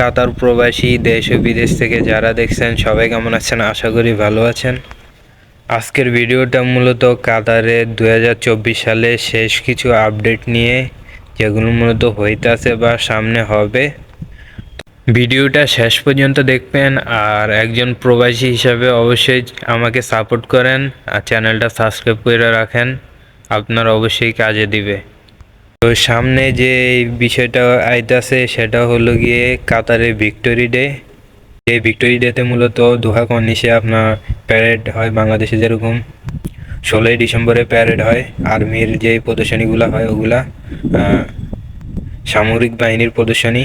কাতার প্রবাসী, দেশ ও বিদেশ থেকে যারা দেখছেন, সবাই কেমন আছেন? আশা করি ভালো আছেন। আজকের ভিডিওটা মূলত কাতারে দু হাজার চব্বিশ সালে শেষ কিছু আপডেট নিয়ে, যেগুলো মূলত হইতাছে বা সামনে হবে। ভিডিওটা শেষ পর্যন্ত দেখবেন, আর একজন প্রবাসী হিসাবে অবশ্যই আমাকে সাপোর্ট করেন, আর চ্যানেলটা সাবস্ক্রাইব করে রাখেন, আপনার অবশ্যই কাজে দিবে। তো সামনে যে বিষয়টা আইতাছে সেটা হলো গিয়ে কাতারে ভিক্টোরি ডে। এই ভিক্টোরি ডেতে মূলত দোহা কর্নিশে আপনার প্যারেড হয় বাংলাদেশে যেরকম। ষোলোই ডিসেম্বরে প্যারেড হয়, আর্মির যে প্রদর্শনীগুলো হয় ওগুলা সামরিক বাহিনীর প্রদর্শনী,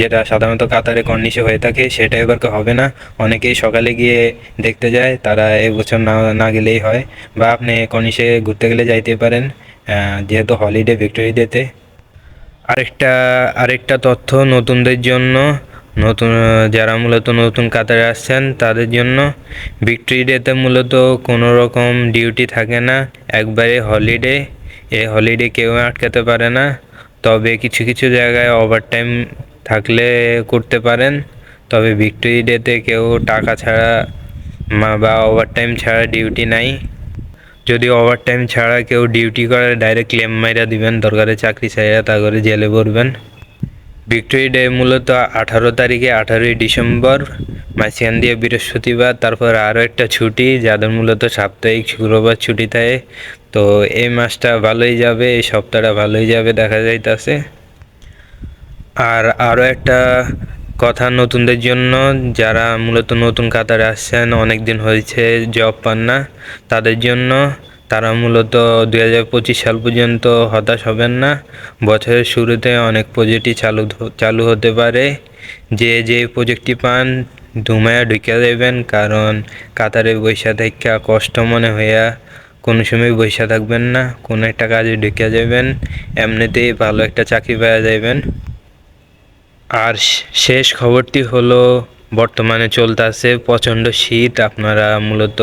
যেটা সাধারণত কাতারে কর্নিশে হয়ে থাকে, সেটা এবার হবে না। অনেকেই সকালে গিয়ে দেখতে যায়, তারা এবছর না না গেলেই হয়। বা আপনি কর্নিশে ঘুরতে গেলে যাইতে পারেন। যেহেতু হলিডে ভিক্টোরি ডেতে আরেকটা আরেকটা তথ্য, নতুনদের জন্য, নতুন, যারা মূলত নতুন কাতারে আসছেন, তাদের জন্য ভিক্টোরি ডেতে মূলত কোনো রকম ডিউটি থাকে না। একবারে হলিডে এই হলিডে কেউ আটকাতে পারে না। তবে কিছু কিছু জায়গায় ওভারটাইম থাকলে করতে পারেন। তবে ভিক্টোরি ডেতে কেউ টাকা ছাড়া বা ওভারটাইম ছাড়া ডিউটি নাই। যদি ওভারটাইম ছাড়া কেউ ডিউটি করে ডাইরেক্ট ক্লেম মাইরা দিবেন, দরকারে চাকরি ছাইরা তা করে জেলে পড়বেন। ভিক্টোরি ডে মূলত আঠারো তারিখে আঠারোই ডিসেম্বর মাঝখান দিয়ে বৃহস্পতিবার, তারপর আরও একটা ছুটি, যাদের মূলত সাপ্তাহিক শুক্রবার ছুটি থাকে। তো এই মাসটা ভালোই যাবে, এই সপ্তাহটা ভালোই যাবে, দেখা যাইতাছে। আর আরও একটা কথা নতুনদের জন্য, যারা মূলত নতুন কাতারে আসছেন অনেক দিন হয়েছে জব পান না, তাদের জন্য তারা মূলত দুই হাজার পঁচিশ সাল পর্যন্ত হতাশ হবেন না। বছরের শুরুতে অনেক প্রজেক্টই চালু চালু হতে পারে। যে যে প্রজেক্টটি পান ধুমায়া ঢুকে দেবেন, কারণ কাতারে বৈশা থেকে কষ্ট মনে হইয়া কোনো সময় বৈশা থাকবেন না, কোনো একটা কাজে ঢুকে যাবেন, এমনিতেই ভালো একটা চাকরি পাওয়া যাবেন আর শেষ খবরটি হলো, বর্তমানে চলতেছে প্রচণ্ড শীত। আপনারা মূলত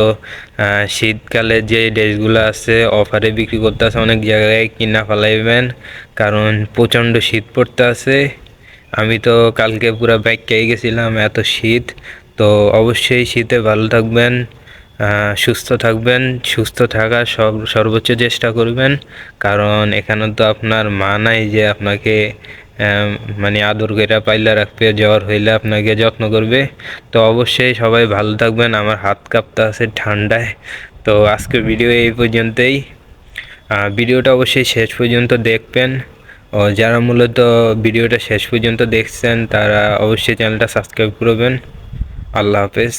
শীতকালে যে ড্রেসগুলো আছে, অফারে বিক্রি করতে করতেছে, অনেক জায়গায় কিনা ফেলাইবেন। কারণ প্রচণ্ড শীত পড়তে আছে আমি তো কালকে পুরো ব্যাগ খেয়ে গেছিলাম, এত শীত। তো অবশ্যই শীতে ভালো থাকবেন সুস্থ থাকবেন, সুস্থ থাকার সব, সর্বোচ্চ চেষ্টা করবেন। কারণ এখানে তো আপনার মা নাই যে আপনাকে মানে আদর করে পাইলা রাখবে জ্বর হইলে আপনাকে যত্ন করবে। তো অবশ্যই সবাই ভালো থাকবেন, আমার হাত কাঁপতে আছে ঠান্ডায়। তো আজকের ভিডিও এই পর্যন্তই। ভিডিওটা অবশ্যই শেষ পর্যন্ত দেখবেন। ও, যারা মূলত ভিডিওটা শেষ পর্যন্ত দেখছেন, তারা অবশ্যই চ্যানেলটা সাবস্ক্রাইব করবেন। আল্লাহ হাফেজ।